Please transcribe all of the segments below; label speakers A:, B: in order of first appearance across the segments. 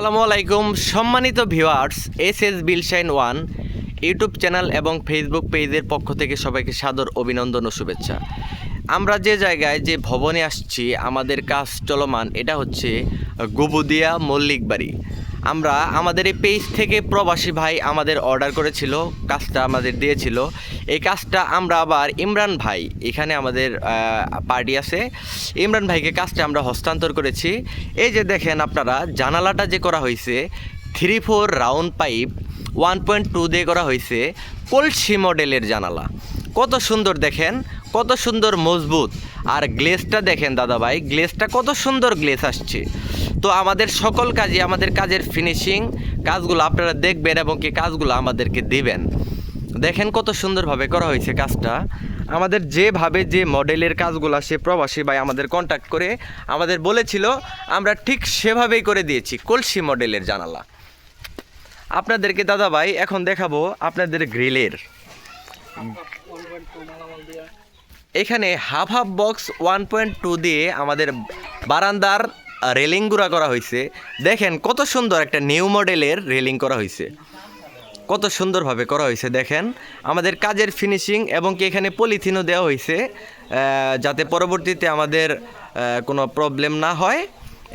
A: আসসালামু আলাইকুম, সম্মানিত ভিউয়ার্স এস এস বিলশাইন ওয়ান ইউটিউব চ্যানেল এবং ফেসবুক পেজের পক্ষ থেকে সবাইকে সাদর অভিনন্দন ও শুভেচ্ছা। আমরা যে জায়গায় যে ভবনে আসছি, আমাদের কাজ চলমান, এটা হচ্ছে গুবুদিয়া মল্লিক বাড়ি আমরা আমাদের এই পেজ থেকে প্রবাসী ভাই আমাদের অর্ডার করেছিল, কাজটা আমাদের দিয়েছিল। এই কাজটা আমরা আবার ইমরান ভাই, এখানে আমাদের পার্টি আছে। ইমরান ভাইকে কাজটা আমরা হস্তান্তর করেছি। এই যে দেখেন আপনারা, জানালাটা যে করা হয়েছে three four round pipe one point two দিয়ে করা হয়েছে কলসি মডেলের জানালা। কত সুন্দর দেখেন, কত সুন্দর মজবুত। আর গ্লেসটা দেখেন দাদা ভাই গ্লেসটা কত সুন্দর গ্লেস আসছে। তো আমাদের সকল কাজে আমাদের কাজের ফিনিশিং কাজগুলো আপনারা দেখবেন এবং কি কাজগুলো আমাদেরকে দিবেন। দেখেন কত সুন্দরভাবে করা হয়েছে কাজটা। আমাদের যেভাবে যে মডেলের কাজগুলো সে প্রবাসী ভাই আমাদের কন্ট্যাক্ট করে আমাদের বলেছিল, আমরা ঠিক সেভাবেই করে দিয়েছি, কলসি মডেলের জানালা। আপনাদেরকে দাদা ভাই, এখন দেখাবো আপনাদের গ্রিলের। এখানে half half box one point two দিয়ে আমাদের বারান্দার রেলিং গুঁড়া করা হয়েছে। দেখেন কত সুন্দর একটা নিউ মডেলের রেলিং করা হয়েছে। কত সুন্দরভাবে করা হয়েছে, দেখেন। আমাদের কাজের ফিনিশিং এবং কি এখানে পলিথিনও দেওয়া হয়েছে যাতে পরবর্তীতে আমাদের কোনো প্রবলেম না হয়।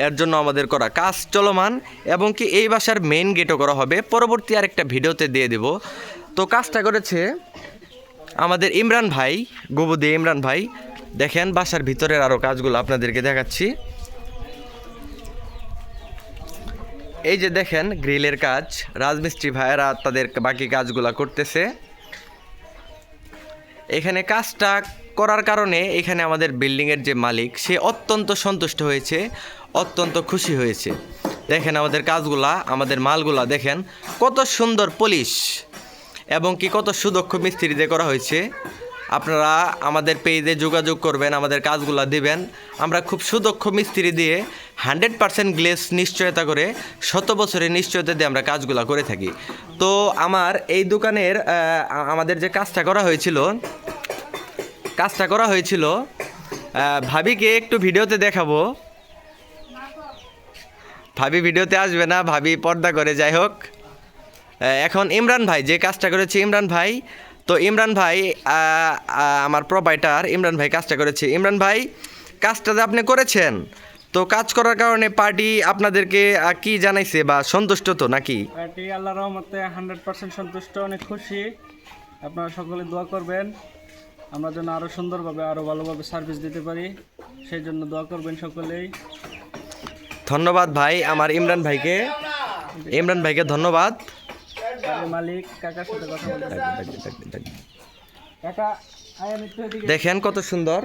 A: এর জন্য আমাদের করা কাজ চলমান এবং কি এই বাসার মেন গেটও করা হবে। পরবর্তী আরেকটা ভিডিওতে দিয়ে দেব। তো কাজটা করেছে আমাদের ইমরান ভাই গোবদি ইমরান ভাই, দেখেন বাসার ভিতরের আরও কাজগুলো আপনাদেরকে দেখাচ্ছি। এই যে দেখেন গ্রিলের কাজ, রাজমিস্ত্রি ভাইয়েরা তাদের বাকি কাজগুলো করতেছে। এখানে কাজটা করার কারণে এখানে আমাদের বিল্ডিংয়ের যে মালিক, সে অত্যন্ত সন্তুষ্ট হয়েছে, অত্যন্ত খুশি হয়েছে। দেখেন আমাদের কাজগুলা, আমাদের মালগুলা, দেখেন কত সুন্দর পলিশ। এবং কি কত সুদক্ষ মিস্ত্রি দিয়ে করা হয়েছে, আপনারা আমাদের পেজে যোগাযোগ করবেন, আমাদের কাজগুলো দিবেন। আমরা খুব সুদক্ষ মিস্ত্রি দিয়ে হান্ড্রেড পার্সেন্ট গ্লেস নিশ্চয়তা করে শত বছরের নিশ্চয়তা দিয়ে আমরা কাজগুলো করে থাকি। তো আমার এই দোকানের আমাদের যে কাজটা করা হয়েছিল, কাজটা করা হয়েছিল ভাবিকে একটু ভিডিওতে দেখাবো। ভাবি ভিডিওতে আসবে না, ভাবি পর্দা করে, যাই হোক। এখন ইমরান ভাই যে কাজটা করেছে ইমরান ভাই তো ইমরান ভাই আমার প্রোভাইটার ইমরান ভাই কাজটা করেছে। ইমরান ভাই কাজটা যে আপনি করেছেন তো কাজ করার কারণে পার্টি আপনাদেরকে কি জানাইছে বা সন্তুষ্ট তো নাকি?
B: এটি আল্লাহ রহমতে হান্ড্রেড পার্সেন্ট সন্তুষ্ট অনেক খুশি। আপনারা সকলে দোয়া করবেন। আমরা যেন আরও সুন্দরভাবে আরও ভালোভাবে সার্ভিস দিতে পারি। সেই জন্য দোয়া করবেন সকলেই।
A: ধন্যবাদ ভাই আমার ইমরান ভাইকে। ইমরান ভাইকে ধন্যবাদ।
B: মালিক কাকার সাথে কথা বলতে কাকা
A: দেখেন কত সুন্দর।